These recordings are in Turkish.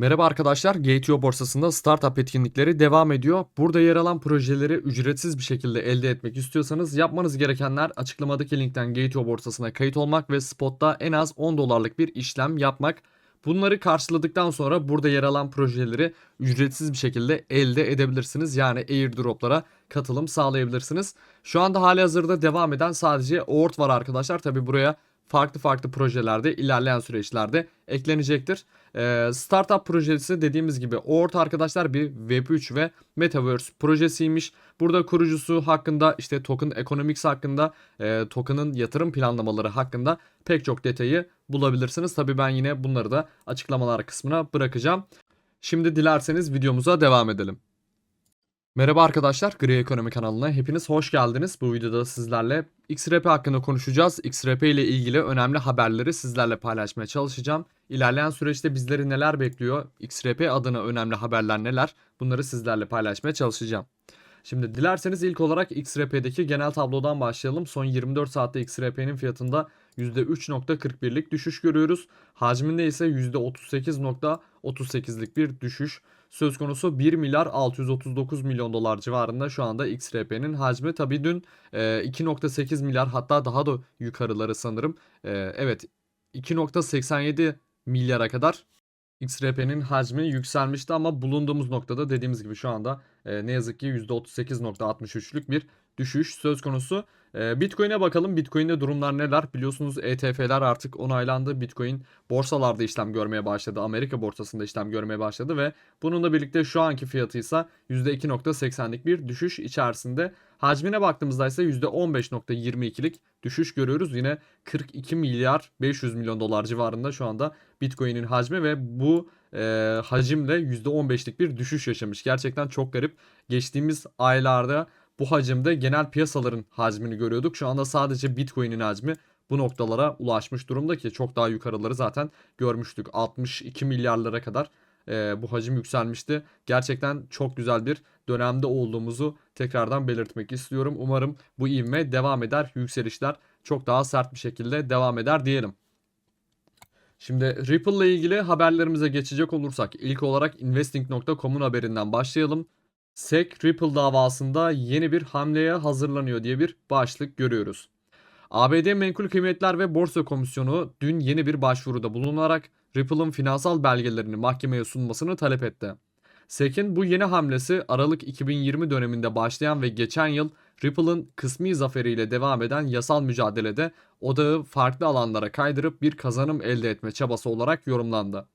Merhaba arkadaşlar, GTO borsasında startup etkinlikleri devam ediyor. Burada yer alan projeleri ücretsiz bir şekilde elde etmek istiyorsanız yapmanız gerekenler açıklamadaki linkten GTO borsasına kayıt olmak ve spotta en az 10 dolarlık bir işlem yapmak. Bunları karşıladıktan sonra burada yer alan projeleri ücretsiz bir şekilde elde edebilirsiniz. Yani airdroplara katılım sağlayabilirsiniz. Şu anda hali hazırda devam eden sadece OORT var arkadaşlar. Tabi buraya farklı farklı projelerde ilerleyen süreçlerde eklenecektir. Ee, startup projesi dediğimiz gibi OORT arkadaşlar bir Web3 ve Metaverse projesiymiş. Burada kurucusu hakkında işte token economics hakkında e, token'ın yatırım planlamaları hakkında pek çok detayı bulabilirsiniz. Tabi ben yine bunları da açıklamalar kısmına bırakacağım. Şimdi dilerseniz videomuza devam edelim. Merhaba arkadaşlar, Gri Ekonomi kanalına hepiniz hoş geldiniz. Bu videoda sizlerle XRP hakkında konuşacağız. XRP ile ilgili önemli haberleri sizlerle paylaşmaya çalışacağım. İlerleyen süreçte bizleri neler bekliyor? XRP adına önemli haberler neler? Bunları sizlerle paylaşmaya çalışacağım. Şimdi dilerseniz ilk olarak XRP'deki genel tablodan başlayalım. Son 24 saatte XRP'nin fiyatında %3.41'lik düşüş görüyoruz. Hacminde ise %38.38'lik bir düşüş söz konusu 1 milyar 639 milyon dolar civarında şu anda XRP'nin hacmi. Tabi dün e, 2.8 milyar hatta daha da yukarıları sanırım. E, evet 2.87 milyara kadar XRP'nin hacmi yükselmişti ama bulunduğumuz noktada dediğimiz gibi şu anda e, ne yazık ki %38.63'lük bir düşüş söz konusu. E, Bitcoin'e bakalım. Bitcoin'de durumlar neler? Biliyorsunuz ETF'ler artık onaylandı. Bitcoin borsalarda işlem görmeye başladı. Amerika borsasında işlem görmeye başladı ve bununla birlikte şu anki fiyatı ise %2.80'lik bir düşüş içerisinde. Hacmine baktığımızda ise %15.22'lik düşüş görüyoruz. Yine 42 milyar 500 milyon dolar civarında şu anda Bitcoin'in hacmi ve bu e, hacimle %15'lik bir düşüş yaşamış. Gerçekten çok garip. Geçtiğimiz aylarda bu hacimde genel piyasaların hacmini görüyorduk. Şu anda sadece Bitcoin'in hacmi bu noktalara ulaşmış durumda ki çok daha yukarıları zaten görmüştük. 62 milyarlara kadar e, bu hacim yükselmişti. Gerçekten çok güzel bir dönemde olduğumuzu tekrardan belirtmek istiyorum. Umarım bu ivme devam eder. Yükselişler çok daha sert bir şekilde devam eder diyelim. Şimdi Ripple ile ilgili haberlerimize geçecek olursak ilk olarak investing.com'un haberinden başlayalım. SEC Ripple davasında yeni bir hamleye hazırlanıyor diye bir başlık görüyoruz. ABD Menkul Kıymetler ve Borsa Komisyonu dün yeni bir başvuruda bulunarak Ripple'ın finansal belgelerini mahkemeye sunmasını talep etti. SEC'in bu yeni hamlesi Aralık 2020 döneminde başlayan ve geçen yıl Ripple'ın kısmi zaferiyle devam eden yasal mücadelede odağı farklı alanlara kaydırıp bir kazanım elde etme çabası olarak yorumlandı.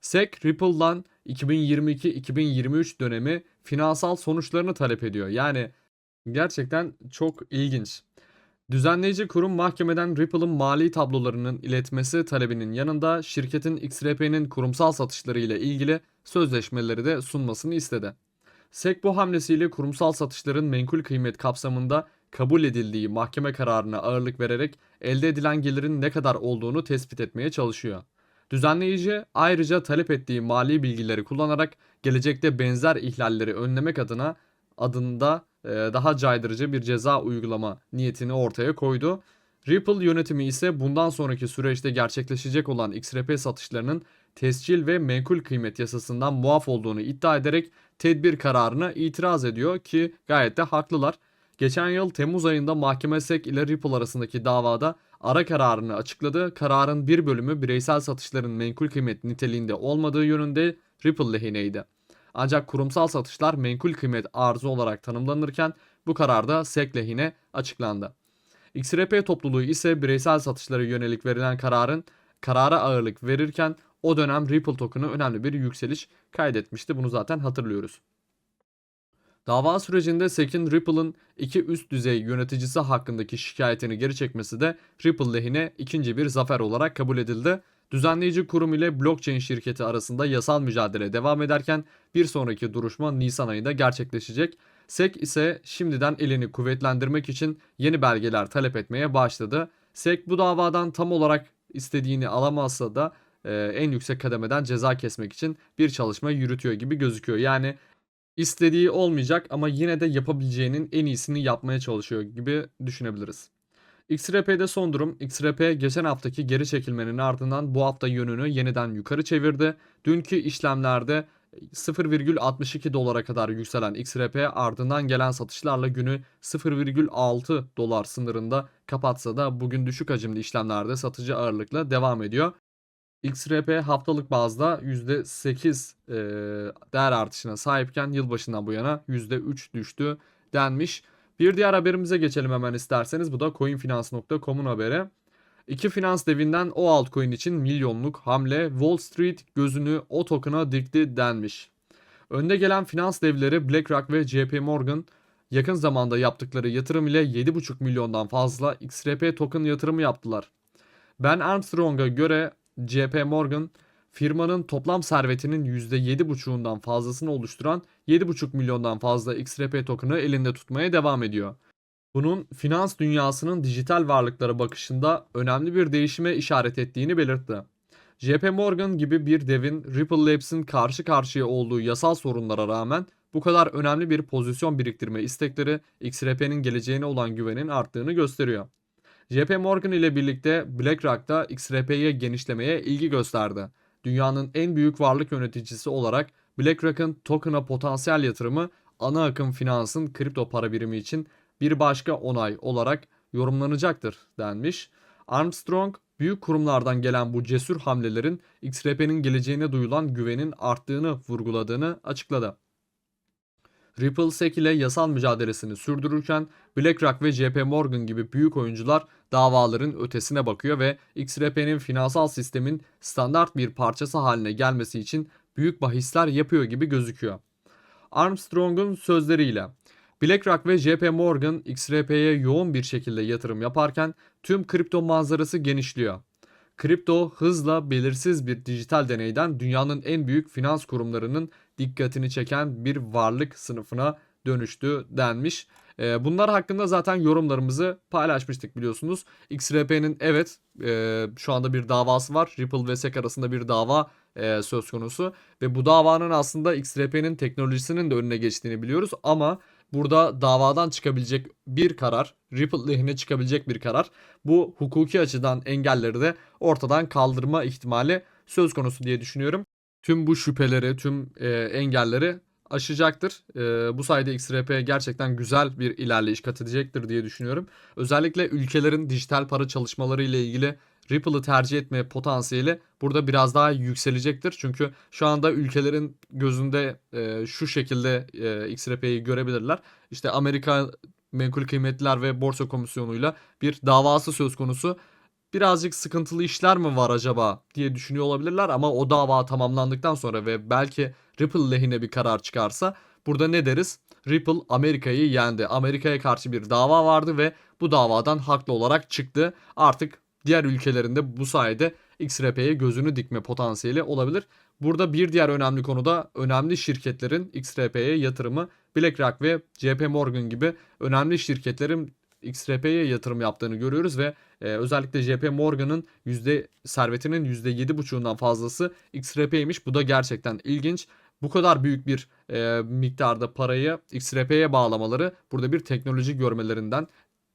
SEC Ripple'dan 2022-2023 dönemi finansal sonuçlarını talep ediyor. Yani gerçekten çok ilginç. Düzenleyici kurum mahkemeden Ripple'ın mali tablolarının iletmesi talebinin yanında şirketin XRP'nin kurumsal satışları ile ilgili sözleşmeleri de sunmasını istedi. SEC bu hamlesiyle kurumsal satışların menkul kıymet kapsamında kabul edildiği mahkeme kararına ağırlık vererek elde edilen gelirin ne kadar olduğunu tespit etmeye çalışıyor. Düzenleyici ayrıca talep ettiği mali bilgileri kullanarak gelecekte benzer ihlalleri önlemek adına adında daha caydırıcı bir ceza uygulama niyetini ortaya koydu. Ripple yönetimi ise bundan sonraki süreçte gerçekleşecek olan XRP satışlarının tescil ve menkul kıymet yasasından muaf olduğunu iddia ederek tedbir kararına itiraz ediyor ki gayet de haklılar. Geçen yıl Temmuz ayında mahkeme SEC ile Ripple arasındaki davada ara kararını açıkladı. Kararın bir bölümü bireysel satışların menkul kıymet niteliğinde olmadığı yönünde Ripple lehineydi. Ancak kurumsal satışlar menkul kıymet arzı olarak tanımlanırken bu kararda SEC lehine açıklandı. XRP topluluğu ise bireysel satışlara yönelik verilen kararın karara ağırlık verirken o dönem Ripple token'ı önemli bir yükseliş kaydetmişti. Bunu zaten hatırlıyoruz. Dava sürecinde SEC'in Ripple'ın iki üst düzey yöneticisi hakkındaki şikayetini geri çekmesi de Ripple lehine ikinci bir zafer olarak kabul edildi. Düzenleyici kurum ile blockchain şirketi arasında yasal mücadele devam ederken bir sonraki duruşma Nisan ayında gerçekleşecek. SEC ise şimdiden elini kuvvetlendirmek için yeni belgeler talep etmeye başladı. SEC bu davadan tam olarak istediğini alamazsa da e, en yüksek kademeden ceza kesmek için bir çalışma yürütüyor gibi gözüküyor. Yani istediği olmayacak ama yine de yapabileceğinin en iyisini yapmaya çalışıyor gibi düşünebiliriz. XRP'de son durum. XRP geçen haftaki geri çekilmenin ardından bu hafta yönünü yeniden yukarı çevirdi. Dünkü işlemlerde 0,62 dolara kadar yükselen XRP ardından gelen satışlarla günü 0,6 dolar sınırında kapatsa da bugün düşük hacimli işlemlerde satıcı ağırlıkla devam ediyor. XRP haftalık bazda %8 e, değer artışına sahipken yılbaşından bu yana %3 düştü denmiş. Bir diğer haberimize geçelim hemen isterseniz. Bu da coinfinance.com'un haberi. İki finans devinden o altcoin için milyonluk hamle Wall Street gözünü o token'a dikti denmiş. Önde gelen finans devleri BlackRock ve JP Morgan yakın zamanda yaptıkları yatırım ile 7,5 milyondan fazla XRP token yatırımı yaptılar. Ben Armstrong'a göre JP Morgan firmanın toplam servetinin %7,5'undan fazlasını oluşturan 7,5 milyondan fazla XRP token'ı elinde tutmaya devam ediyor. Bunun finans dünyasının dijital varlıklara bakışında önemli bir değişime işaret ettiğini belirtti. JP Morgan gibi bir devin Ripple Labs'in karşı karşıya olduğu yasal sorunlara rağmen bu kadar önemli bir pozisyon biriktirme istekleri XRP'nin geleceğine olan güvenin arttığını gösteriyor. JP Morgan ile birlikte BlackRock da XRP'ye genişlemeye ilgi gösterdi. Dünyanın en büyük varlık yöneticisi olarak BlackRock'ın token'a potansiyel yatırımı ana akım finansın kripto para birimi için bir başka onay olarak yorumlanacaktır denmiş. Armstrong, büyük kurumlardan gelen bu cesur hamlelerin XRP'nin geleceğine duyulan güvenin arttığını vurguladığını açıkladı. Ripple SEC ile yasal mücadelesini sürdürürken BlackRock ve JP Morgan gibi büyük oyuncular davaların ötesine bakıyor ve XRP'nin finansal sistemin standart bir parçası haline gelmesi için büyük bahisler yapıyor gibi gözüküyor. Armstrong'un sözleriyle BlackRock ve JP Morgan XRP'ye yoğun bir şekilde yatırım yaparken tüm kripto manzarası genişliyor. Kripto hızla belirsiz bir dijital deneyden dünyanın en büyük finans kurumlarının dikkatini çeken bir varlık sınıfına dönüştü denmiş. Ee, bunlar hakkında zaten yorumlarımızı paylaşmıştık biliyorsunuz. XRP'nin evet e, şu anda bir davası var. Ripple ve SEC arasında bir dava e, söz konusu. Ve bu davanın aslında XRP'nin teknolojisinin de önüne geçtiğini biliyoruz. Ama burada davadan çıkabilecek bir karar, Ripple lehine çıkabilecek bir karar bu hukuki açıdan engelleri de ortadan kaldırma ihtimali söz konusu diye düşünüyorum. Tüm bu şüpheleri, tüm e, engelleri aşacaktır. E, bu sayede XRP gerçekten güzel bir ilerleyiş kat edecektir diye düşünüyorum. Özellikle ülkelerin dijital para çalışmaları ile ilgili Ripple'ı tercih etme potansiyeli burada biraz daha yükselecektir. Çünkü şu anda ülkelerin gözünde e, şu şekilde e, XRP'yi görebilirler. İşte Amerika Menkul Kıymetler ve Borsa Komisyonu'yla bir davası söz konusu. Birazcık sıkıntılı işler mi var acaba diye düşünüyor olabilirler ama o dava tamamlandıktan sonra ve belki Ripple lehine bir karar çıkarsa burada ne deriz? Ripple Amerika'yı yendi. Amerika'ya karşı bir dava vardı ve bu davadan haklı olarak çıktı. Artık diğer ülkelerinde bu sayede XRP'ye gözünü dikme potansiyeli olabilir. Burada bir diğer önemli konu da önemli şirketlerin XRP'ye yatırımı BlackRock ve JP Morgan gibi önemli şirketlerin XRP'ye yatırım yaptığını görüyoruz ve e, özellikle JP Morgan'ın yüzde servetinin %7,5'undan fazlası XRP'ymiş. Bu da gerçekten ilginç. Bu kadar büyük bir e, miktarda parayı XRP'ye bağlamaları burada bir teknoloji görmelerinden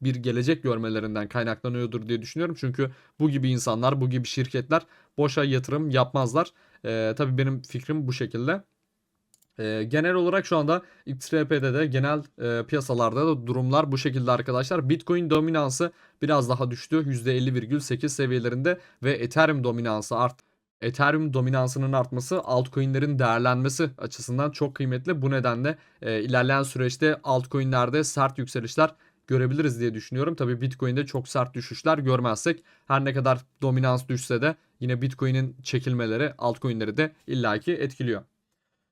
bir gelecek görmelerinden kaynaklanıyordur diye düşünüyorum. Çünkü bu gibi insanlar, bu gibi şirketler boşa yatırım yapmazlar. E, tabii benim fikrim bu şekilde. E, genel olarak şu anda XRP'de de genel e, piyasalarda da durumlar bu şekilde arkadaşlar. Bitcoin dominansı biraz daha düştü. %50,8 seviyelerinde ve Ethereum dominansı arttı. Ethereum dominansının artması altcoin'lerin değerlenmesi açısından çok kıymetli. Bu nedenle e, ilerleyen süreçte altcoin'lerde sert yükselişler görebiliriz diye düşünüyorum. Tabi Bitcoin'de çok sert düşüşler görmezsek her ne kadar dominans düşse de yine Bitcoin'in çekilmeleri altcoin'leri de illaki etkiliyor.